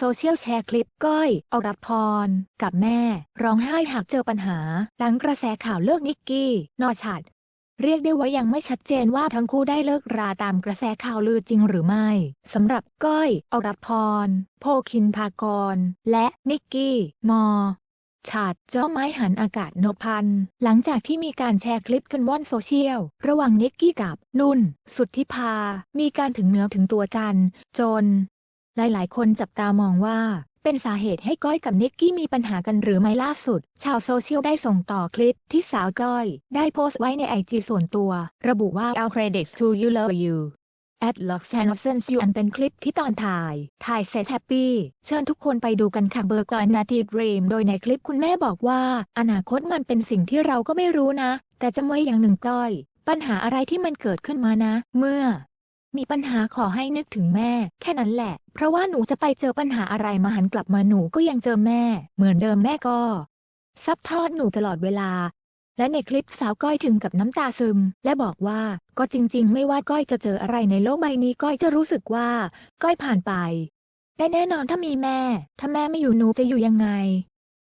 โซเชียลแชร์คลิปก้อยอรพร กับแม่ ร้องไห้หากเจอปัญหา หลังกระแสข่าวเลิกนิกกี้ นอชัด เรียกได้ว่ายังไม่ชัดเจนว่าทั้งคู่ได้เลิกราตามกระแสข่าวลือจริงหรือไม่สำหรับก้อยอรพร โพคินพากร และนิกกี้มอฉาดเจ้าไม้หันอากาศนพันหลังจากที่มีการแชร์คลิปกันว่อนโซเชียล ระหว่างนิกกี้กับนุ่น สุทธิภามีการถึงเนื้อถึงตัวกัน จน หลายๆ คนจับตามองว่า เป็นสาเหตุให้ก้อยกับนิกกี้มีปัญหากันหรือไม่ล่าสุด ชาวโซเชียลได้ส่งต่อคลิปที่สาวก้อย ได้โพสต์ไว้ในไอจีส่วนตัว ระบุว่า All credits to you love you at Lux and Sense You อันเป็นคลิปที่ตอนถ่าย ถ่ายเสร็จแฮปปี้ เชิญทุกคนไปดูกันค่ะเบอร์ก่อนนาทีดรีม โดยในคลิปคุณแม่บอกว่า อนาคตมันเป็นสิ่งที่เราก็ไม่รู้นะ แต่จำไว้อย่างหนึ่งก้อย ปัญหาอะไรที่มันเกิดขึ้นมานะ เมื่อ มีปัญหาขอให้นึกถึงแม่ แค่นั้นแหละ เพราะว่าหนูจะไปเจอปัญหาอะไรมาหันกลับมาหนูก็ยังเจอแม่ เหมือนเดิมแม่ก็ ซัพพอร์ตหนูตลอดเวลา และในคลิปสาวก้อยถึงกับน้ำตาซึม และบอกว่าก็จริง ๆ ไม่ว่าก้อยจะเจออะไรในโลกใบนี้ก้อยจะรู้สึกว่า ก้อยผ่านไปและแน่นอนถ้ามีแม่ ถ้าแม่ไม่อยู่หนูจะอยู่ยังไง